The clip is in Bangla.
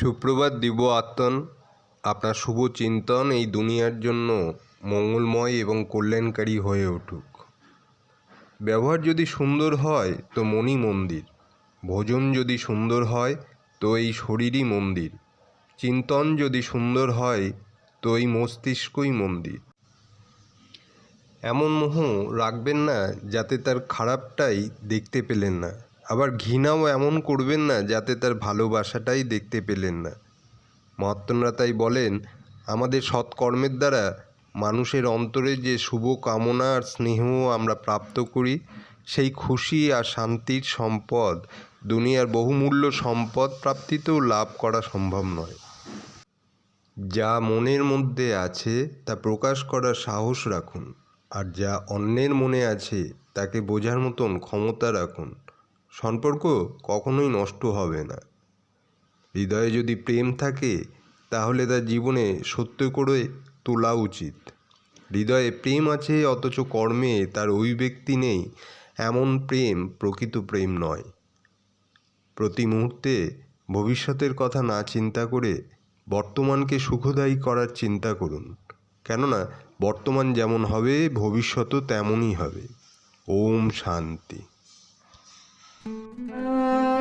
সুপ্রভাত দিব্য আত্মন, আপনার শুভ চিন্তন এই দুনিয়ার জন্য মঙ্গলময় এবং কল্যাণকারী হয়ে উঠুক। ব্যবহার যদি সুন্দর হয়, তো মনই মন্দির। ভোজন যদি সুন্দর হয়, তো এই শরীরই মন্দির। চিন্তন যদি সুন্দর হয়, তো এই মস্তিষ্কই মন্দির। এমন মোহ রাখবেন না, যাতে তার খারাপটাই দেখতে পেলেন না। আবার ঘৃণাও এমন করবেন না যাতে তার ভালোবাসাটাই দেখতে পেলেন না। মহাত্মরা তাই বলেন, আমাদের সৎকর্মের দ্বারা মানুষের অন্তরে যে শুভ কামনা আর স্নেহ আমরা প্রাপ্ত করি, সেই খুশি আর শান্তির সম্পদ দুনিয়ার বহুমূল্য সম্পদ প্রাপ্তিতেও লাভ করা সম্ভব নয়। যা মনের মধ্যে আছে, তা প্রকাশ করার সাহস রাখুন, আর যা অন্যের মনে আছে, তাকে বোঝার মতন ক্ষমতা রাখুন। সম্পর্ক কখনোই নষ্ট হবে না। হৃদয়ে যদি প্রেম থাকে, তাহলে তার জীবনে সত্য করে তোলা উচিত। হৃদয়ে প্রেম আছে, অথচ কর্মে তার অভিব্যক্তি নেই। এমন প্রেম প্রকৃত প্রেম নয়। প্রতি মুহূর্তে ভবিষ্যতের কথা না চিন্তা করে বর্তমানকে সুখদায়ী করার চিন্তা করুন। কেননা, বর্তমান যেমন হবে ভবিষ্যতও তেমনই হবে। ওম শান্তি। Thank you.